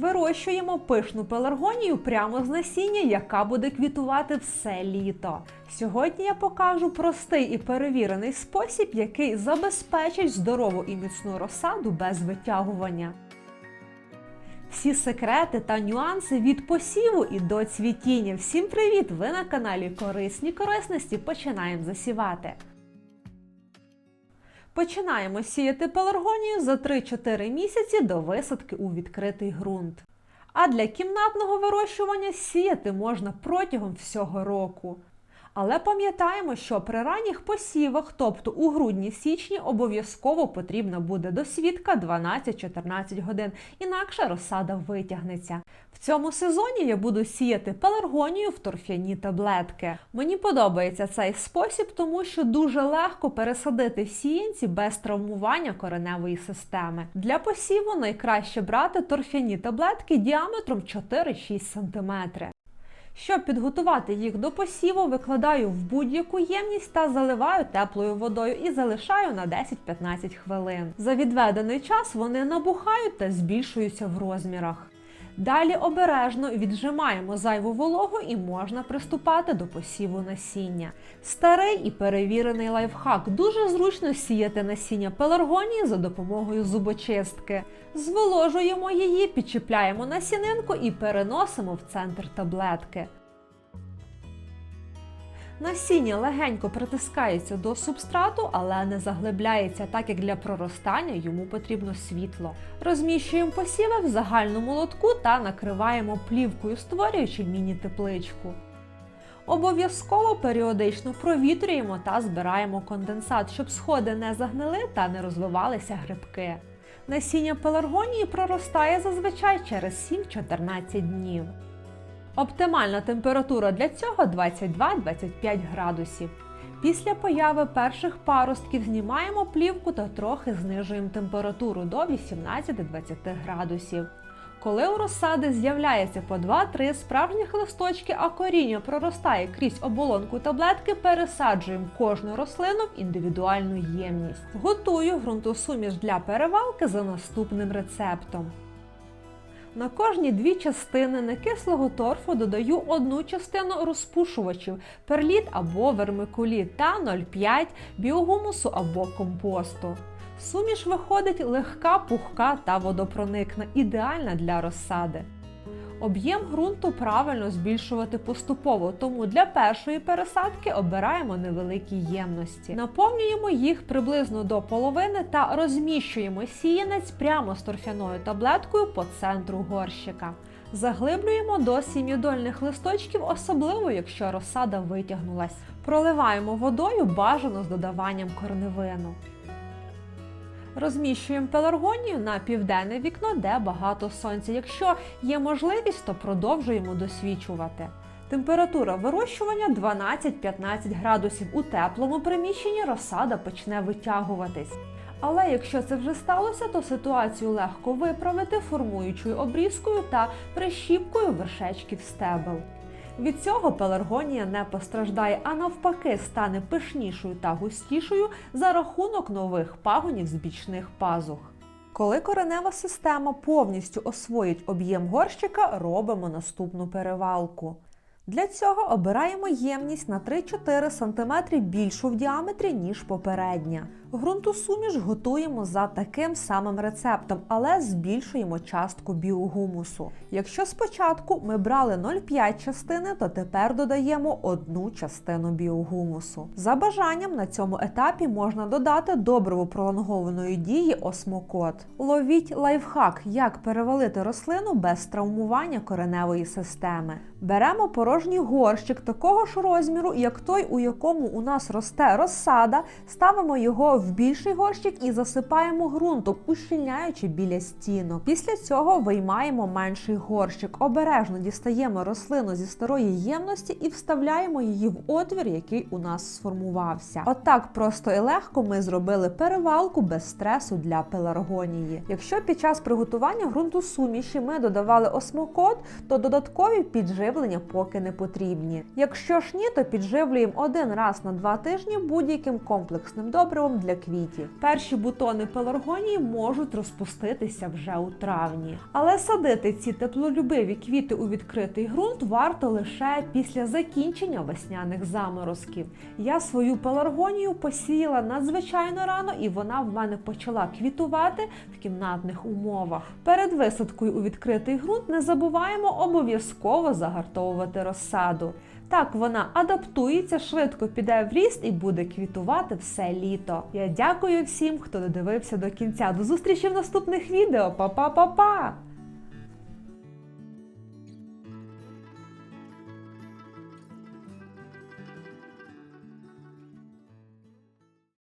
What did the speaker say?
Вирощуємо пишну пеларгонію прямо з насіння, яка буде квітувати все літо. Сьогодні я покажу простий і перевірений спосіб, який забезпечить здорову і міцну розсаду без витягування. Всі секрети та нюанси від посіву і до цвітіння. Всім привіт! Ви на каналі Корисні корисності. Починаємо засівати. Починаємо сіяти пеларгонію за 3-4 місяці до висадки у відкритий ґрунт. А для кімнатного вирощування сіяти можна протягом всього року. Але пам'ятаємо, що при ранніх посівах, тобто у грудні-січні, обов'язково потрібна буде досвідка 12-14 годин, інакше розсада витягнеться. В цьому сезоні я буду сіяти пеларгонію в торфяні таблетки. Мені подобається цей спосіб, тому що дуже легко пересадити сіянці без травмування кореневої системи. Для посіву найкраще брати торфяні таблетки діаметром 4-6 см. Щоб підготувати їх до посіву, викладаю в будь-яку ємність та заливаю теплою водою і залишаю на 10-15 хвилин. За відведений час вони набухають та збільшуються в розмірах. Далі обережно віджимаємо зайву вологу і можна приступати до посіву насіння. Старий і перевірений лайфхак. Дуже зручно сіяти насіння пеларгонії за допомогою зубочистки. Зволожуємо її, підчіпляємо насінинку і переносимо в центр таблетки. Насіння легенько притискається до субстрату, але не заглибляється, так як для проростання йому потрібно світло. Розміщуємо посіви в загальному лотку та накриваємо плівкою, створюючи міні-тепличку. Обов'язково періодично провітрюємо та збираємо конденсат, щоб сходи не загнили та не розвивалися грибки. Насіння пеларгонії проростає зазвичай через 7-14 днів. Оптимальна температура для цього 22-25 градусів. Після появи перших паростків знімаємо плівку та трохи знижуємо температуру до 18-20 градусів. Коли у розсади з'являється по 2-3 справжніх листочки, а коріння проростає крізь оболонку таблетки, пересаджуємо кожну рослину в індивідуальну ємність. Готую ґрунтосуміш для перевалки за наступним рецептом. На кожні дві частини некислого торфу додаю одну частину розпушувачів перліт або вермикулі та 0,5 біогумусу або компосту. Суміш виходить легка, пухка та водопроникна, ідеальна для розсади. Об'єм ґрунту правильно збільшувати поступово, тому для першої пересадки обираємо невеликі ємності. Наповнюємо їх приблизно до половини та розміщуємо сіянець прямо з торфяною таблеткою по центру горщика. Заглиблюємо до сім'єдольних листочків, особливо якщо розсада витягнулась. Проливаємо водою бажано з додаванням корневину. Розміщуємо пеларгонію на південне вікно, де багато сонця. Якщо є можливість, то продовжуємо досвічувати. Температура вирощування 12-15 градусів. У теплому приміщенні розсада почне витягуватись. Але якщо це вже сталося, то ситуацію легко виправити формуючою обрізкою та прищіпкою вершечків стебел. Від цього пеларгонія не постраждає, а навпаки стане пишнішою та густішою за рахунок нових пагонів з бічних пазух. Коли коренева система повністю освоїть об'єм горщика, робимо наступну перевалку. Для цього обираємо ємність на 3-4 см більшу в діаметрі, ніж попередня. Ґрунтосуміш готуємо за таким самим рецептом, але збільшуємо частку біогумусу. Якщо спочатку ми брали 0,5 частини, то тепер додаємо одну частину біогумусу. За бажанням на цьому етапі можна додати добриво пролонгованої дії осмокот. Ловіть лайфхак, як перевалити рослину без травмування кореневої системи. Беремо порожній горщик такого ж розміру, як той, у якому у нас росте розсада, ставимо його в більший горщик і засипаємо ґрунтом, ущільняючи біля стінок. Після цього виймаємо менший горщик, обережно дістаємо рослину зі старої ємності і вставляємо її в отвір, який у нас сформувався. Отак просто і легко ми зробили перевалку без стресу для пеларгонії. Якщо під час приготування ґрунту суміші ми додавали осмокот, то додаткові підживлення поки не не потрібні. Якщо ж ні, то підживлюємо один раз на два тижні будь-яким комплексним добривом для квітів. Перші бутони пеларгонії можуть розпуститися вже у травні. Але садити ці теплолюбиві квіти у відкритий ґрунт варто лише після закінчення весняних заморозків. Я свою пеларгонію посіяла надзвичайно рано, і вона в мене почала квітувати в кімнатних умовах. Перед висадкою у відкритий ґрунт не забуваємо обов'язково загартовувати розсаду. Так вона адаптується, швидко піде в ріст і буде квітувати все літо. Я дякую всім, хто додивився до кінця. До зустрічі в наступних відео. Па-па-па-па!